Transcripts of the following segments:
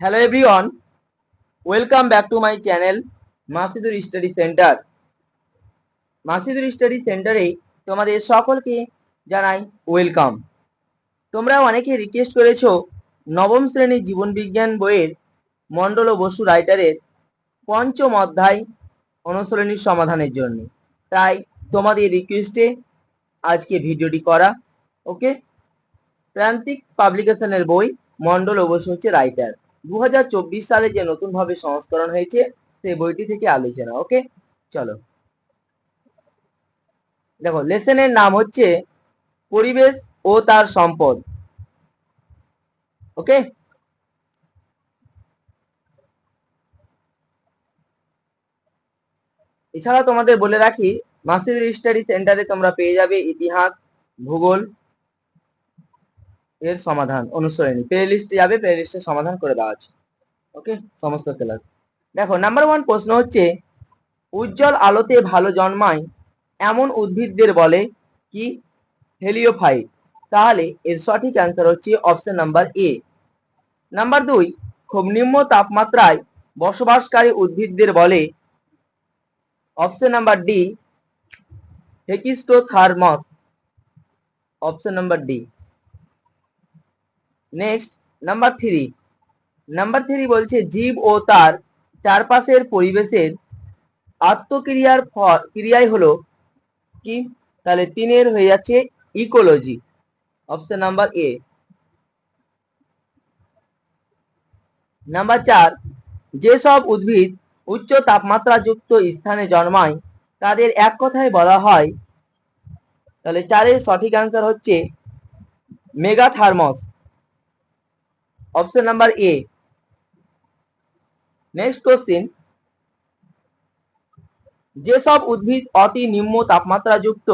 Hello everyone welcome back to my channel Masidur study centre Masidur study সেন্টারে তোমাদের সকলকে জানাই ওয়েলকাম তোমরা অনেকে রিকোয়েস্ট করেছ নবম শ্রেণির জীবনবিজ্ঞান বইয়ের মণ্ডল ও বসু রাইটারের পঞ্চম অধ্যায় অনুশীলনীর সমাধানের জন্য। তাই তোমাদের রিকোয়েস্টে আজকে ভিডিওটি করা ওকে প্রান্তিক পাবলিকেশনের বই মণ্ডল বসু হচ্ছে রাইটার দু হাজার চব্বিশ সালে যে নতুন ভাবে সংস্করণ হয়েছে, সেই বইটি থেকে আলোচনা, ওকে? চলো। দেখো লেসনের নাম হচ্ছে পরিবেশ ও তার সম্পদ, ওকে? এছাড়া তোমাদের বলে রাখি মাসির স্টাডি সেন্টারে তোমরা পেয়ে যাবে ইতিহাস, ভূগোল এর সমাধান, অনুসরণী। প্লে লিস্টে যাবে প্লে লিস্টের সমাধান করে দেওয়া আছে। ওকে সমস্ত ক্লাস দেখো নাম্বার ওয়ান প্রশ্ন হচ্ছে, উজ্জ্বল আলোতে ভালো জন্মায় এমন উদ্ভিদদের বলে কি? হেলিওফাইট তাহলে এর সঠিক অ্যান্সার হচ্ছে অপশন নাম্বার এ নাম্বার দুই, খুব নিম্ন তাপমাত্রায় বসবাসকারী উদ্ভিদদের বলে option number D hekistotherms option number D next number three number three বলছে, জীব ও তার চারপাশের পরিবেশের আত্মক্রিয়ার ফল ক্রিয়াই হলো কি? তাহলে তিনের হয়ে যাচ্ছে ecology option number A number চার, যেসব উদ্ভিদ উচ্চ তাপমাত্রাযুক্ত স্থানে জন্মায়, তাদের এক কথায় বলা হয়, তাহলে চারের সঠিক অ্যান্সার হচ্ছে megatherms. Option number A next question যেসব উদ্ভিদ অতি নিম্ন তাপমাত্রাযুক্ত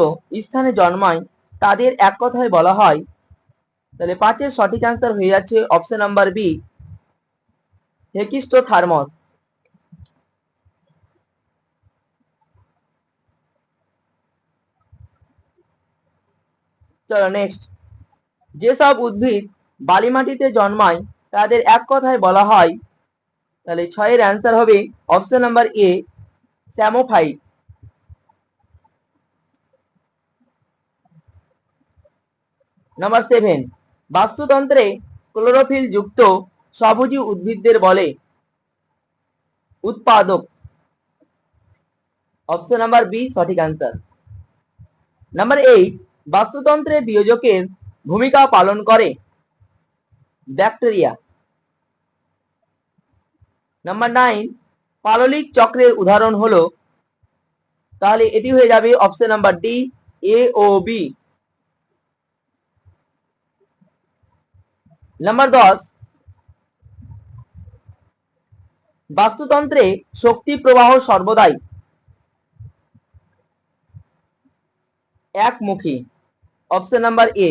স্থানে জন্মায়, তাদের এক কথায় বলা হয়, তাহলে পাঁচের সঠিক অ্যান্সার হয়ে যাচ্ছে অপশন নাম্বার বি হেকিস্টোথার্মস চলো নেক্সট যেসব উদ্ভিদ বালি মাটিতে জন্মায়, তাদের এক কথায় বলা হয়, তাহলে ছয়ের অ্যান্সার হবে option number A psammophyte number seven বাস্তুতন্ত্রে chlorophyll যুক্ত সবুজি উদ্ভিদদের বলে উৎপাদক। অপশন নাম্বার বি সঠিক অ্যান্সার নাম্বার এইট বাস্তুতন্ত্রে বিয়োজকের ভূমিকা পালন করে। ব্যাকটেরিয়া। নাম্বার নাইন পাললিক চক্রের উদাহরণ হলো, তাহলে এটি হয়ে যাবে অপশন নাম্বার ডি এ ও বি নাম্বার দশ, বাস্তুতন্ত্রে শক্তি প্রবাহ সর্বদাই একমুখী। অপশন নাম্বার এ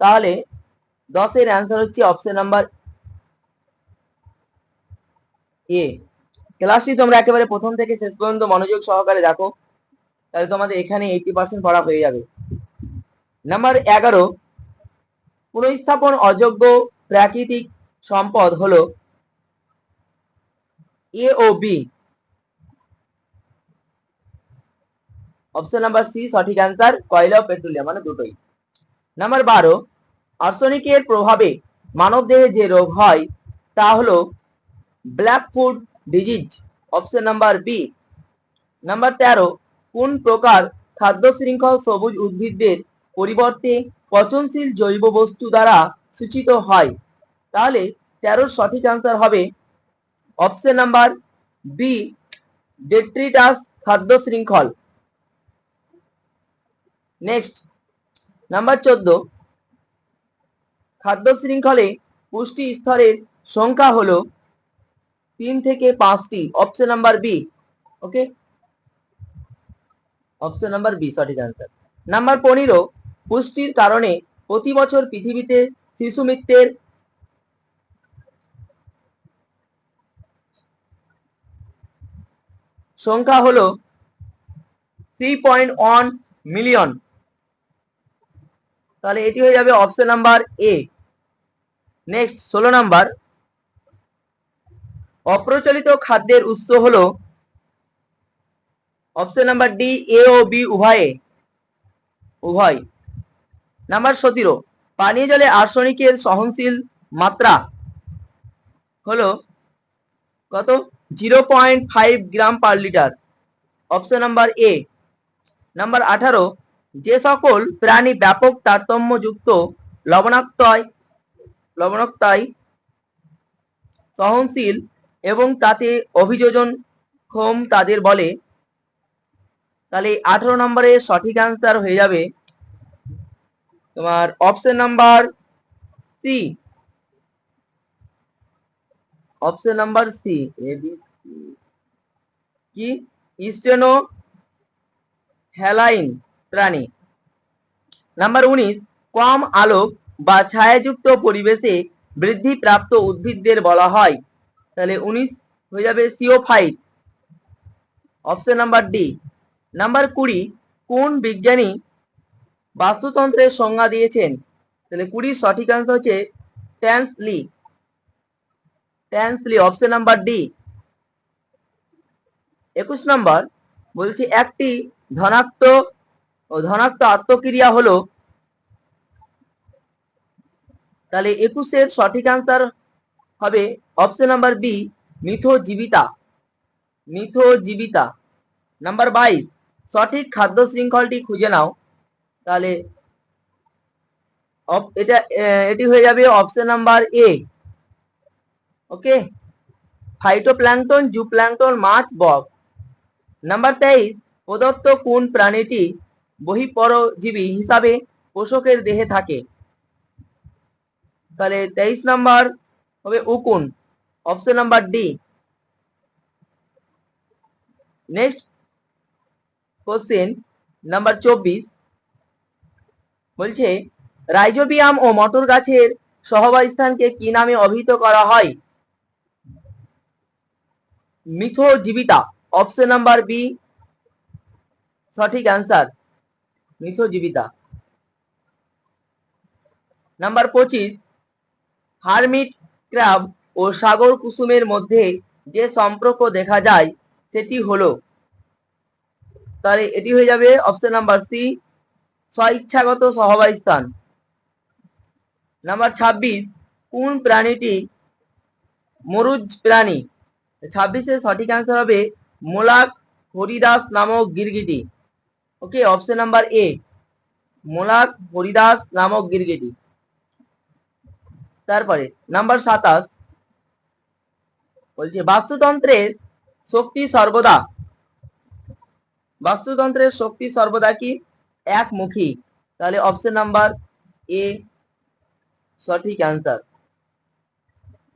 তাহলে দশের অ্যান্সার হচ্ছে অপশন নাম্বার এ ক্লাসটি তোমরা একেবারে প্রথম থেকে শেষ পর্যন্ত মনোযোগ সহকারে দেখো, তাহলে তোমাদের এখানে এইটি পার্সেন্ট পড়া হয়ে যাবে। নাম্বার এগারো, পুনঃস্থাপন অযোগ্য প্রাকৃতিক সম্পদ হলো এ ও বি অপশন নাম্বার সি সঠিক অ্যান্সার কয়লা ও পেট্রোলিয়াম মানে দুটোই। নাম্বার বারো আর্সেনিকের প্রভাবে মানবদেহে যে রোগ হয়, তা হলো black food disease option number B number তেরো, কোন প্রকার খাদ্য শৃঙ্খল সবুজ উদ্ভিদদের পরিবর্তে পচনশীল জৈব বস্তু দ্বারা সূচিত হয়? তাহলে তেরোর সঠিক আনসার হবে অপশন নাম্বার বি ডেট্রিটাস খাদ্য শৃঙ্খল। নেক্সট নাম্বার চোদ্দ খাদ্য শৃঙ্খলে পুষ্টি স্তরের সংখ্যা হলো তিন থেকে পাঁচটি option number B okay option number B সঠিক আনসার নাম্বার পনেরো, পুষ্টির কারণে প্রতি বছর পৃথিবীতে শিশু মৃত্যুর সংখ্যা হলো থ্রি পয়েন্ট ওয়ান মিলিয়ন তাহলে এটি হয়ে যাবে অপশন নাম্বার এ নেক্সট ষোলো নাম্বার অপ্রচলিত খাদ্যের উৎস হল অপশন নাম্বার ডি এ ও বি উভয়ে। উভয়। নাম্বার সতেরো, পানীয় জলে আর্সেনিকের সহনশীল মাত্রা হল কত? Zero point five gram per litre. Option number A number আঠারো যে সকল প্রাণী ব্যাপক তারতম্যযুক্ত, লবণাক্তয়, লবণাক্তায়, সহনশীল এবং তাতে অভিযোজন ক্ষম তাদের বলে, তাহলে আঠারো নম্বরে সঠিক আনসার হয়ে যাবে তোমার option number C option number C A C কি? ইস্টেনো হ্যালাইন প্রাণী নাম্বার উনিশ, কম আলোক বা ছায়াযুক্ত পরিবেশে বৃদ্ধিপ্রাপ্ত উদ্ভিদদের বলা হয়। তাহলে উনিশ হয়ে যাবে sciophyte. Option number D number কুড়ি, কোন বিজ্ঞানী বাস্তুতন্ত্রের সংজ্ঞা দিয়েছেন? তাহলে কুড়ির সঠিক আনসার হচ্ছে Tansley Tansley option number D একুশ নম্বর বলছি একটি ধনাত্মক ও ধনাত্মক আত্মক্রিয়া হলো, তাহলে একুশের সঠিক আনসার হবে অপশন নাম্বার বি মিথোজীবিতা। মিথোজীবিতা। নাম্বার বাইশ, সঠিক খাদ্য শৃঙ্খলটি খুঁজে নাও। তাহলে এটা এটি হয়ে যাবে option number A okay phytoplankton zooplankton মাছ, বক। নাম্বার তেইশ, প্রদত্ত কোন প্রাণীটি বহিঃপরজীবী হিসাবে পোষকের দেহে থাকে। তাহলে তেইশ নাম্বার হবে উকুন option number D next question number চব্বিশ। বলছে, রাইজোবিয়াম ও মটর গাছের সহবাস্থানকে কি নামে অভিহিত করা হয়? মিথোজীবিতা অপশন নাম্বার বি সঠিক অ্যান্সার মিথোজীবিতা। নাম্বার পঁচিশ, হারমিট ক্র্যাব ও সাগর কুসুমের মধ্যে যে সম্পর্ক দেখা যায়, সেটি হলো। তাহলে এটি হয়ে যাবে অপশন নাম্বার সি স্বইচ্ছাগত সহবাস্থান নাম্বার ছাব্বিশ, কোন প্রাণীটি মরুজ প্রাণী? ছাব্বিশের সঠিক অ্যান্সার হবে মোলাক হরিদাস নামক গিরগিটি। Okay option number A moloch horridus নামক গিরগিটি। তারপরে নাম্বার সাতাশ, বলছে, বাস্তুতন্ত্রের শক্তি সর্বদা। বাস্তুতন্ত্রের শক্তি সর্বদা কি? একমুখী। তাহলে অপশন নাম্বার এ সঠিক অ্যান্সার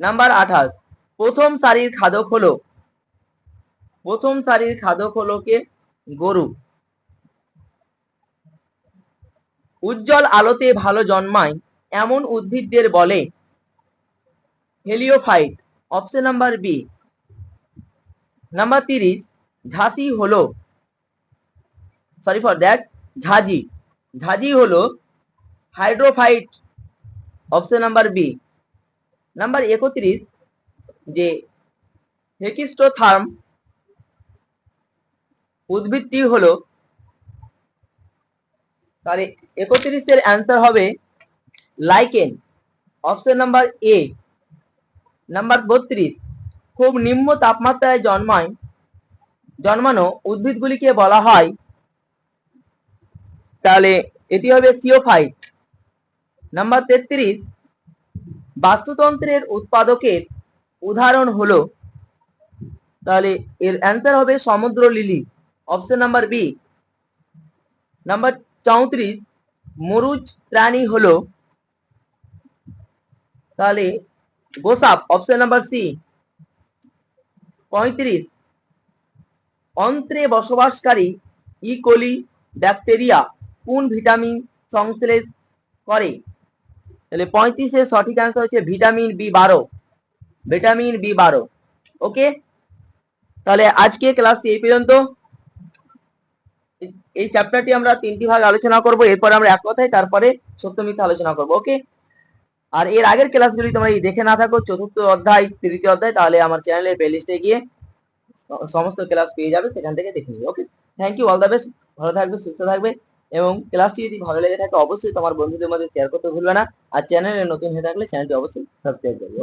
নাম্বার আঠাশ, প্রথম সারির খাদক হলো, প্রথম সারির খাদক হলো কে? গরু। উজ্জ্বল আলোতে ভালো জন্মায়, এমন উদ্ভিদদের বলে heliophyte option number B number তিরিশ ঝাঁসি হলো সরি ফর দ্যাট ঝাঁঝি। ঝাঁঝি হলো hydrophyte option number B number একত্রিশ, যে হেকিস্টোথার্ম, উদ্ভিদটি হলো তাহলে একত্রিশের অ্যান্সার হবে lichen option number A number বত্রিশ, খুব নিম্ন তাপমাত্রায় জন্মায়, জন্মানো উদ্ভিদগুলিকে বলা হয়, তাহলে এটি হবে সিওফাইট। নাম্বার তেত্রিশ, বাস্তুতন্ত্রের উৎপাদকের উদাহরণ হলো, তাহলে এর অ্যান্সার হবে সমুদ্র lily option number B number চৌত্রিশ, মরুজ প্রাণী হলো। তাহলে গোসাপ অপশন নাম্বার সি পঁয়ত্রিশ, অন্ত্রে বসবাসকারী ইকোলি ব্যাকটেরিয়া কোন ভিটামিন সংশ্লেষ করে? তাহলে পঁয়ত্রিশের সঠিক অ্যান্সার হচ্ছে ভিটামিন বি বারো ভিটামিন বি বারো ওকে তাহলে আজকে ক্লাসটি এই পর্যন্ত। এই- চ্যাপ্টারটি আমরা তিনটি ভাগ আলোচনা করব, এরপর আমরা এক কথায় তারপরে সত্য মিথ্যা আলোচনা করব ওকে আর এর আগের ক্লাসগুলি তোমরা দেখে না থাকো, চতুর্থ অধ্যায়, তৃতীয় অধ্যায়, তাহলে আমার চ্যানেলের প্লেলিস্টে গিয়ে সমস্ত ক্লাস পেয়ে যাবে, সেখান থেকে দেখে নিবে okay thank you all the best ভালো থাকবে, সুস্থ থাকবে, এবং ক্লাসটি যদি ভালো লেগে থাকে, অবশ্যই তোমার বন্ধুদের মধ্যে শেয়ার করতে ভুলবে না, আর চ্যানেলে নতুন হয়ে থাকলে চ্যানেলটি অবশ্যই সাবস্ক্রাইব করবে?